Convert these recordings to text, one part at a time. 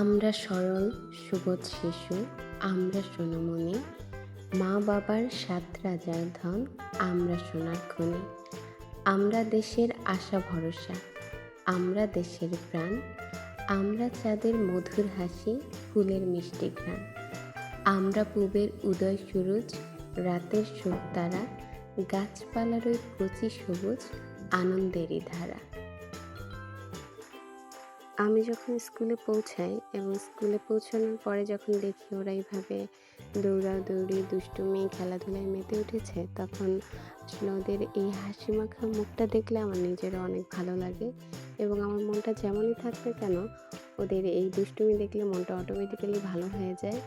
আমরা সরল সুবোধ শিশু, আমরা সোনামণি। মা বাবার সাত রাজার ধন, আমরা সোনার খনি। আমরা দেশের আশা ভরসা, আমরা দেশের প্রাণ। আমরা চাঁদের মধুর হাসি, ফুলের মিষ্টি ঘ্রাণ। আমরা পূবের উদয় সুরজ, রাতের সুখ তারা। গাছপালার ওই কচি সবুজ, আনন্দেরই ধারা। আমি যখন স্কুলে পৌঁছাই এবং স্কুলে পৌঁছানোর পরে যখন দেখি ওরা এইভাবে দৌড়াদৌড়ি, দুষ্টুমি, খেলাধুলায় মেতে উঠেছে, তখন আসলে ওদের এই হাসি মাখা মুখটা দেখলে আমার নিজেরও অনেক ভালো লাগে এবং আমার মনটা যেমনই থাকবে কেন, ওদের এই দুষ্টুমি দেখলে মনটা অটোমেটিক্যালি ভালো হয়ে যায়।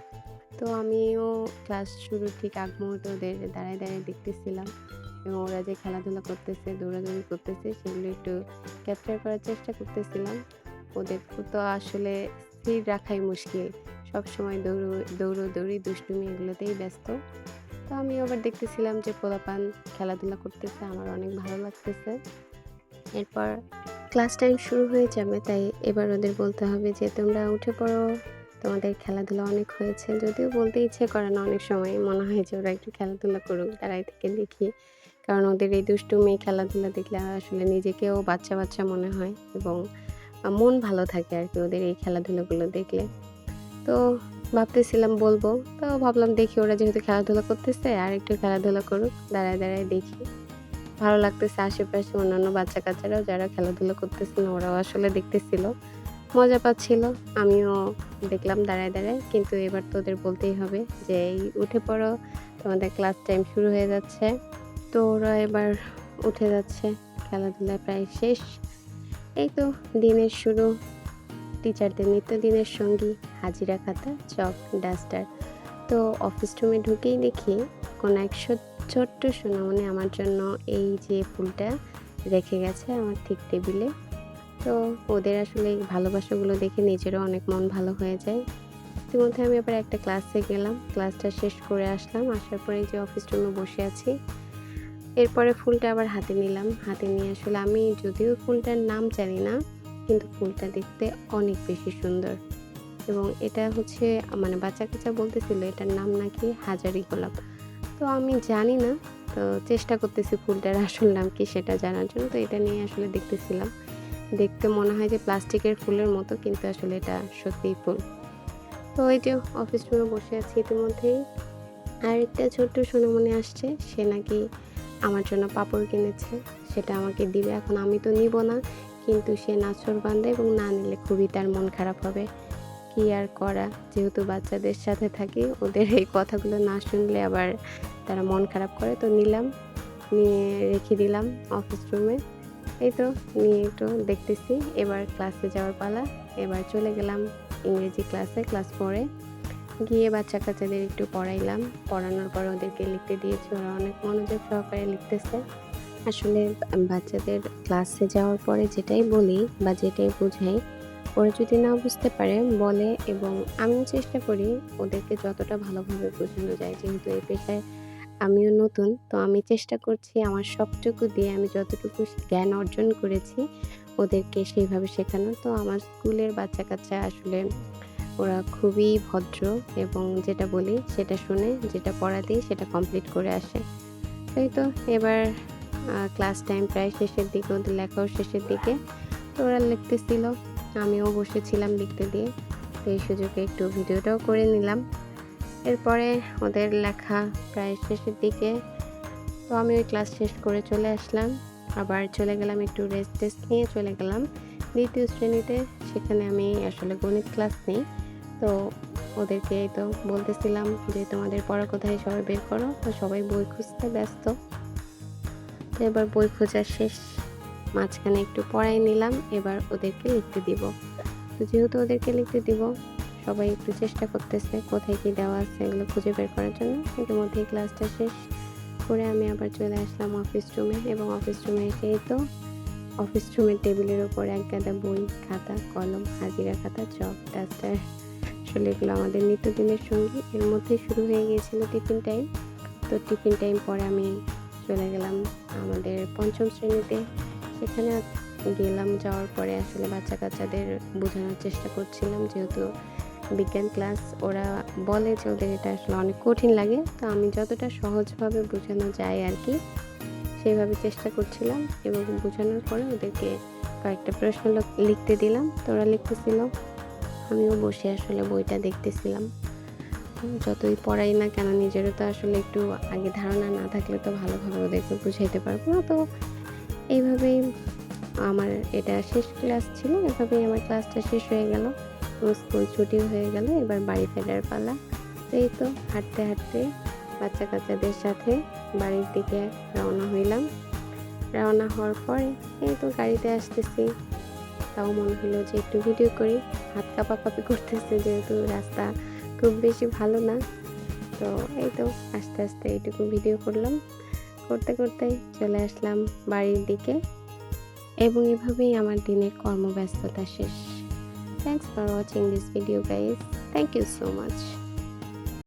তো আমিও ক্লাস শুরুর ঠিক আগ মুহূর্তে ওদের দাঁড়ায় দাঁড়ায় দেখতেছিলাম এবং ওরা যে খেলাধুলা করতেছে, দৌড়াদৌড়ি করতেছে, সেগুলো একটু ক্যাপচার করার চেষ্টা করতেছিলাম। ওদের তো আসলে স্থির রাখাই মুশকিল। সবসময় দৌড়ো, দৌড়োদৌড়ি, দুষ্টুমি এগুলোতেই ব্যস্ত। তো আমি আবার দেখতেছিলাম যে পোলাপান খেলাধুলা করতেছে, আমার অনেক ভালো লাগতেছে। এরপর ক্লাস টাইম শুরু হয়ে যাবে, তাই এবার ওদের বলতে হবে যে, তোমরা উঠে পড়ো, তোমাদের খেলাধুলা অনেক হয়েছে। যদিও বলতে ইচ্ছে করে না, অনেক সময় মনে হয় যে, ওরা একটু খেলাধুলা করুক দাঁড়াই থেকে দেখি। কারণ ওদের এই দুষ্টুমি খেলাধুলা দেখলে আসলে নিজেকেও বাচ্চা বাচ্চা মনে হয় এবং মন ভালো থাকে আর কি ওদের এই খেলাধুলাগুলো দেখলে। তো ভাবতেছিলাম বলব, তো ভাবলাম দেখি ওরা যেহেতু খেলাধুলা করতেছে, আর একটু খেলাধুলা করুক, দাঁড়ায় দাঁড়ায় দেখি। ভালো লাগতেছে আশেপাশে অন্যান্য বাচ্চা কাচ্চারাও যারা খেলাধুলা করতেছিল ওরাও আসলে দেখতেছিল। মজা পাচ্ছিল, আমিও দেখলাম দাঁড়ায় দাঁড়ায়, কিন্তু এবার তো ওদের বলতেই হবে যে এই উঠে পড়ো, তোমাদের ক্লাস টাইম শুরু হয়ে যাচ্ছে। তো ওরা এবার উঠে যাচ্ছে, খেলাধুলা প্রায় শেষ। এই তো দিনের শুরু। টিচারদের নিত্যদিনের সঙ্গী হাজিরা খাতা, চক, ডাস্টার। তো অফিস রুমে ঢুকেই দেখি কোনো এক ছোট্ট সোনামণি আমার জন্য এই যে ফুলটা রেখে গেছে আমার ঠিক টেবিলে। তো ওদের আসলে এই ভালোবাসাগুলো দেখে নিজেরও অনেক মন ভালো হয়ে যায়। ইতিমধ্যে আমি আবার একটা ক্লাসে গেলাম। ক্লাসটা শেষ করে আসলাম। আসার পরে যে অফিস রুমে বসে আছি এরপরে ফুলটা আবার হাতে নিলাম। হাতে নিয়ে আসলে আমি যদিও ফুলটার নাম জানি না, কিন্তু ফুলটা দেখতে অনেক বেশি সুন্দর। এবং এটা হচ্ছে মানে বাচ্চা কাচ্চা বলতেছিল, এটার নাম নাকি হাজারি গোলাপ। তো আমি জানি না, তো চেষ্টা করতেছি ফুলটার আসল নাম কি সেটা জানার জন্য। তো এটা নিয়ে আসলে দেখতেছিলাম। দেখতে মনে হয় যে প্লাস্টিকের ফুলের মতো, কিন্তু আসলে এটা সত্যিই ফুল। তো এই যে অফিস রুমে বসে আছি ইতিমধ্যেই। আরেকটা ছোট্ট সোনামণি আসছে, সে নাকি আমার জন্য পাপড় কিনেছে, সেটা আমাকে দিবে। এখন আমি তো নিব না, কিন্তু সে নাচর বান্ধে এবং না নিলে খুবই তার মন খারাপ হবে। কি আর করা? যেহেতু বাচ্চাদের সাথে থাকি, ওদের এই কথাগুলো না শুনলে আবার তারা মন খারাপ করে। তো নিলাম, নিয়ে রেখে দিলাম অফিস রুমে এই তো, নিয়ে একটু দেখতেছি, এবার ক্লাসে যাওয়ার পালা। এবার চলে গেলাম ইংরেজি ক্লাসে ক্লাস ফোরে গিয়ে বাচ্চা কাচ্চাদের একটু পড়াইলাম। পড়ানোর পর ওদেরকে লিখতে দিয়েছি। ওরা অনেক মনোযোগ সহকারে লিখতেছে। আসলে বাচ্চাদের ক্লাসে যাওয়ার পরে যেটাই বলি বা যেটাই বোঝাই, ওরা যদি না বুঝতে পারে, বলে এবং আমিও চেষ্টা করি ওদেরকে যতটা ভালোভাবে বোঝানো যায়। যেহেতু এই পেশায় আমিও নতুন, তো আমি চেষ্টা করছি আমার সবটুকু দিয়ে আমি যতটুকু জ্ঞান অর্জন করেছি ওদেরকে সেইভাবে শেখানো তো আমার স্কুলের বাচ্চা কাচ্চা আসলে ওরা খুবই ভদ্র এবং যেটা বলি সেটা শুনে, যেটা পড়া দিই সেটা কমপ্লিট করে আসে। তাই তো এবার ক্লাস টাইম প্রায় শেষের দিকে, ওদের লেখাও শেষের দিকে। তো ওরা লিখতেছিল, আমিও বসেছিলাম লিখতে দিয়ে। তো এই সুযোগে একটু ভিডিওটাও করে নিলাম। এরপরে ওদের লেখা প্রায় শেষের দিকে। তো আমি ওই ক্লাস শেষ করে চলে আসলাম। আবার চলে গেলাম একটু রেস্ট টেস্ট নিয়ে, চলে গেলাম দ্বিতীয় শ্রেণীতে। সেখানে আমি আসলে গণিত ক্লাস নেই। তো ওদেরকে তো বলতেছিলাম যে তোমাদের পড়া কোথায় সবাই বের করো। তো সবাই বই খুঁজতে ব্যস্ত। তো এবার বই খোঁজার শেষ। মাঝখানে একটু পড়াই নিলাম, এবার ওদেরকে লিখতে দিব। তো যেহেতু ওদেরকে লিখতে দিব, সবাই একটু চেষ্টা করতেছে কোথায় কি দেওয়া আছে এগুলো খুঁজে বের করার জন্য। ইতিমধ্যে ক্লাসটা শেষ করে আমি আবার চলে আসলাম অফিস রুমে এবং অফিস রুমে এসেই তো অফিস রুমের টেবিলের ওপর এক গাদা বই, খাতা, কলম, হাজিরা খাতা চক ডাস্টার আসলে এগুলো আমাদের নিত্যদিনের সঙ্গী। এর মধ্যে শুরু হয়ে গিয়েছিল টিফিন টাইম। তো টিফিন টাইম পরে আমি চলে গেলাম আমাদের পঞ্চম শ্রেণীতে। সেখানে গেলাম, যাওয়ার পরে আসলে বাচ্চা কাচ্চাদের বোঝানোর চেষ্টা করছিলাম, যেহেতু বিজ্ঞান ক্লাস, ওরা বলে যে ওদের এটা আসলে অনেক কঠিন লাগে। তো আমি যতটা সহজভাবে বোঝানো যায় আর কি সেইভাবে চেষ্টা করছিলাম এবং বোঝানোর পরে ওদেরকে কয়েকটা প্রশ্ন লিখতে দিলাম। তো ওরা লিখতেছিল আমিও বসে আসলে বইটা দেখতেছিলাম। যতই পড়াই না কেন নিজেরও তো আসলে একটু আগে ধারণা না থাকলে তো ভালোভাবে ওদেরকে বুঝাইতে পারব না। তো এইভাবেই আমার এটা শেষ ক্লাস ছিল, এভাবেই আমার ক্লাসটা শেষ হয়ে গেল স্কুল ছুটি হয়ে গেল, এবার বাড়ি ফেরার পালা। এই তো হাঁটতে হাঁটতে বাচ্চা কাচ্চাদের সাথে বাড়ির দিকে রওনা হইলাম। রওনা হওয়ার পরে এই তো গাড়িতে আসতেছি। তাও মনে হলো যে একটু ভিডিও করি। হাত কাঁপাকাঁপি করতেছে যেহেতু রাস্তা খুব বেশি ভালো না। তো এই তো আস্তে আস্তে এইটুকু ভিডিও করলাম। করতে করতে চলে আসলাম বাড়ির দিকে। এবং এভাবেই আমার দিনের কর্মব্যস্ততা শেষ। Thanks for watching this video guys thank you so much